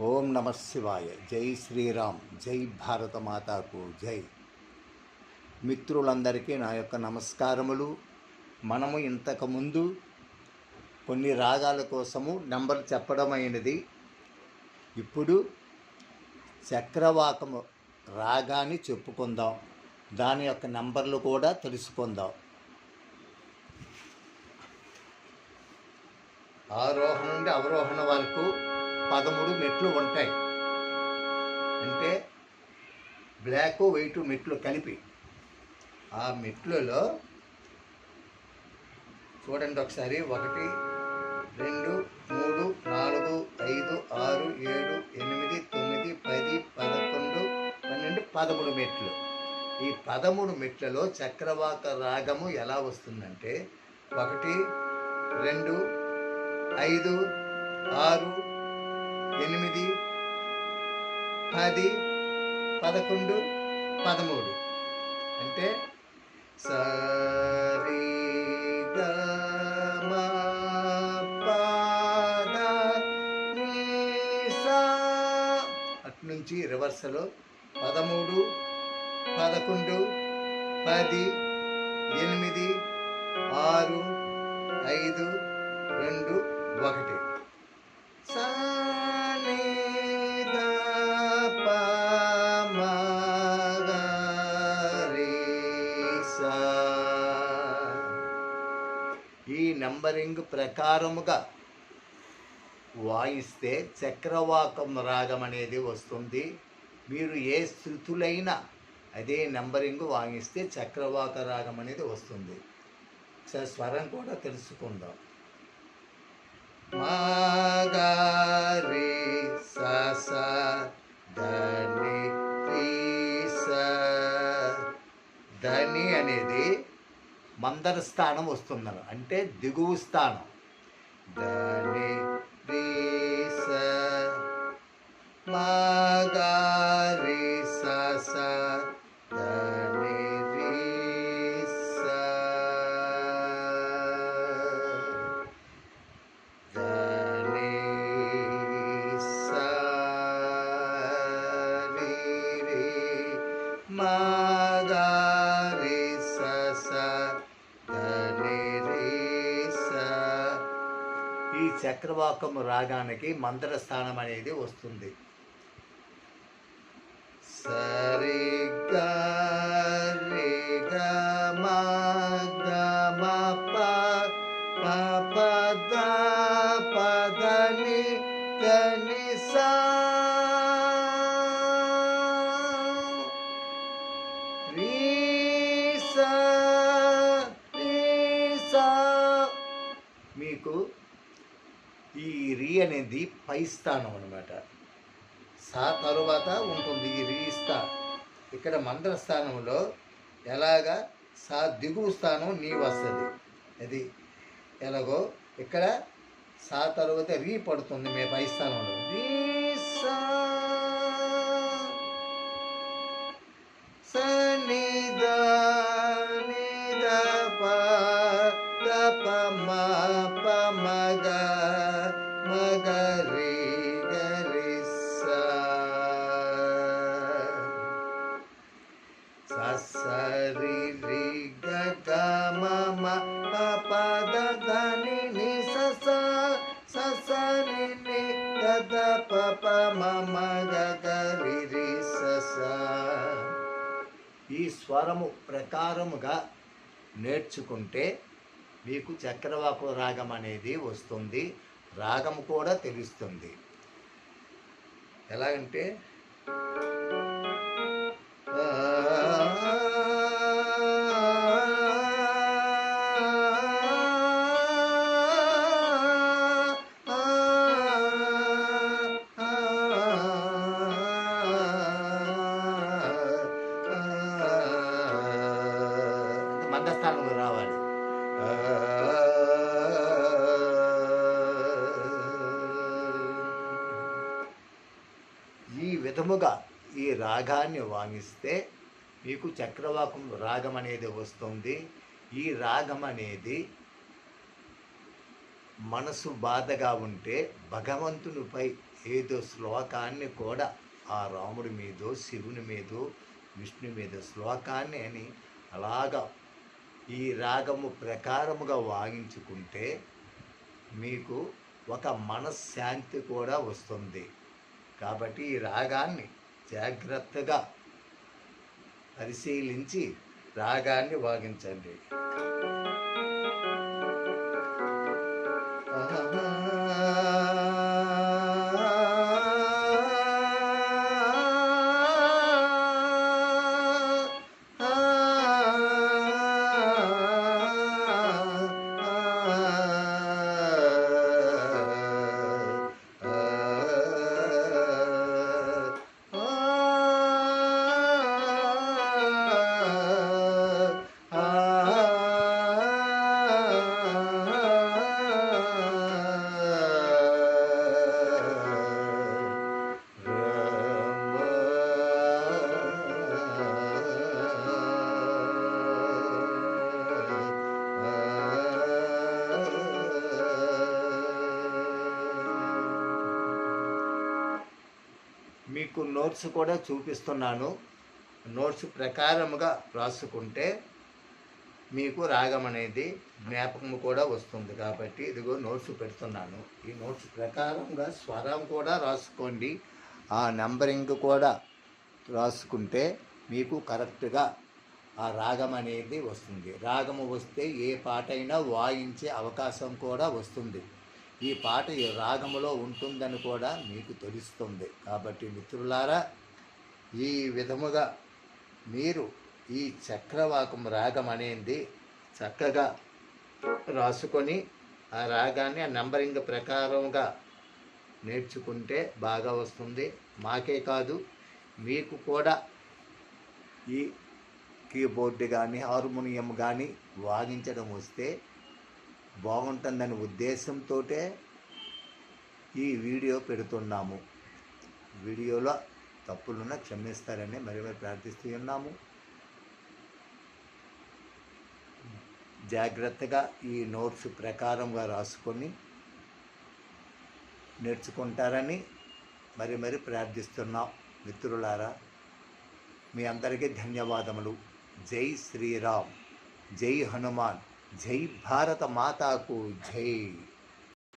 ఓం నమ శివాయ. జై శ్రీరామ్. జై భారత మాతాకు జై. మిత్రులందరికీ నా యొక్క నమస్కారములు. మనము ఇంతకుముందు కొన్ని రాగాల కోసము నెంబర్ చెప్పడమైనది. ఇప్పుడు చక్రవాకము రాగాన్ని చెప్పుకుందాం. దాని యొక్క నెంబర్లు కూడా తెలుసుకుందాం. ఆరోహణ నుండి అవరోహణ వరకు పదమూడు మెట్లు ఉంటాయి. అంటే బ్లాక్ వైట్ మెట్లు కలిపి. ఆ మెట్లలో చూడండి ఒకసారి ఒకటి రెండు మూడు నాలుగు ఐదు ఆరు ఏడు ఎనిమిది తొమ్మిది పది పదకొండు పన్నెండు పదమూడు మెట్లు. ఈ పదమూడు మెట్లలో చక్రవాక రాగము ఎలా వస్తుందంటే ఒకటి రెండు ఐదు ఆరు ఎనిమిది పది పదకొండు పదమూడు. అంటే సరి నుంచి మ ని సా పదమూడు పదకొండు పది ఎనిమిది ఆరు ఐదు రెండు ఒకటి. సా ఈ నంబరింగ్ ప్రకారముగా వాయిస్తే చక్రవాకం రాగం అనేది వస్తుంది. మీరు ఏ స్థుతులైనా అదే నంబరింగ్ వాయిస్తే చక్రవాక రాగం అనేది వస్తుంది స్వరం కూడా తెలుసుకుందాం. మాగా మందర స్థానం వస్తున్నారు అంటే దిగువ స్థానం. ధని రీస మా చక్రవాకం రాగానికి మందర స్థానం అనేది వస్తుంది. సరి గ రి గ ప ప ప ని ద రి సా రి మీకు ఈ రి అనేది పై స్థానం అనమాట సా తరువాత ఉంటుంది ఈ రీ స్థా. ఇక్కడ మంత్ర స్థానంలో ఎలాగా సా దిగువ స్థానం నీ వస్తుంది. అది ఎలాగో ఇక్కడ సా తరువాత రీ పడుతుంది మీ పై స్థానంలో. రీ సా సరి రి రి ని స స స ని గద ద ద రి స ఈ స్వరము ప్రకారముగా నేర్చుకుంటే మీకు చక్రవాకు రాగం అనేది వస్తుంది రాగము కూడా తెలుస్తుంది. ఎలాగంటే ఈ ఈ రాగాన్ని వాగిస్తే మీకు చక్రవాకం రాగం అనేది వస్తుంది. ఈ రాగం అనేది మనసు బాధగా ఉంటే భగవంతునిపై ఏదో శ్లోకాన్ని కూడా ఆ రాముడి మీదో శివుని మీదో విష్ణు మీద శ్లోకాన్ని అని అలాగా ఈ రాగము ప్రకారముగా వాగించుకుంటే మీకు ఒక మనశ్శాంతి కూడా వస్తుంది. కాబట్టి ఈ రాగాన్ని జాగ్రత్తగా పరిశీలించి రాగాన్ని వాగించండి. మీకు నోట్స్ కూడా చూపిస్తున్నాను. నోట్స్ ప్రకారముగా రాసుకుంటే మీకు రాగం అనేది జ్ఞాపకం కూడా వస్తుంది. కాబట్టి ఇదిగో నోట్స్ పెడుతున్నాను. ఈ నోట్స్ ప్రకారంగా స్వరం కూడా రాసుకోండి. ఆ నెంబరింగ్ కూడా రాసుకుంటే మీకు కరెక్ట్గా ఆ రాగం అనేది వస్తుంది. రాగము వస్తే ఏ పాటైనా వాయించే అవకాశం కూడా వస్తుంది. ఈ పాట ఈ రాగములో ఉంటుందని కూడా మీకు తెలుస్తుంది. కాబట్టి మిత్రులారా ఈ విధముగా మీరు ఈ చక్రవాకం రాగం అనేది చక్కగా రాసుకొని ఆ రాగాన్ని ఆ నంబరింగ్ ప్రకారంగా నేర్చుకుంటే బాగా వస్తుంది. మాకే కాదు మీకు కూడా ఈ కీబోర్డ్ కానీ హార్మోనియం కానీ వాయించడం వస్తే బాగుంటుందనే ఉద్దేశంతో ఈ వీడియో పెడుతున్నాము. వీడియోలో తప్పులున్న క్షమిస్తారని మరి మరి ప్రార్థిస్తూ ఉన్నాము. జాగ్రత్తగా ఈ నోట్స్ ప్రకారంగా రాసుకొని నేర్చుకుంటారని మరి మరి ప్రార్థిస్తున్నాం. మిత్రులారా మీ అందరికీ ధన్యవాదములు. జై శ్రీరామ్. జై హనుమాన్. జై భారత మాతాకు జై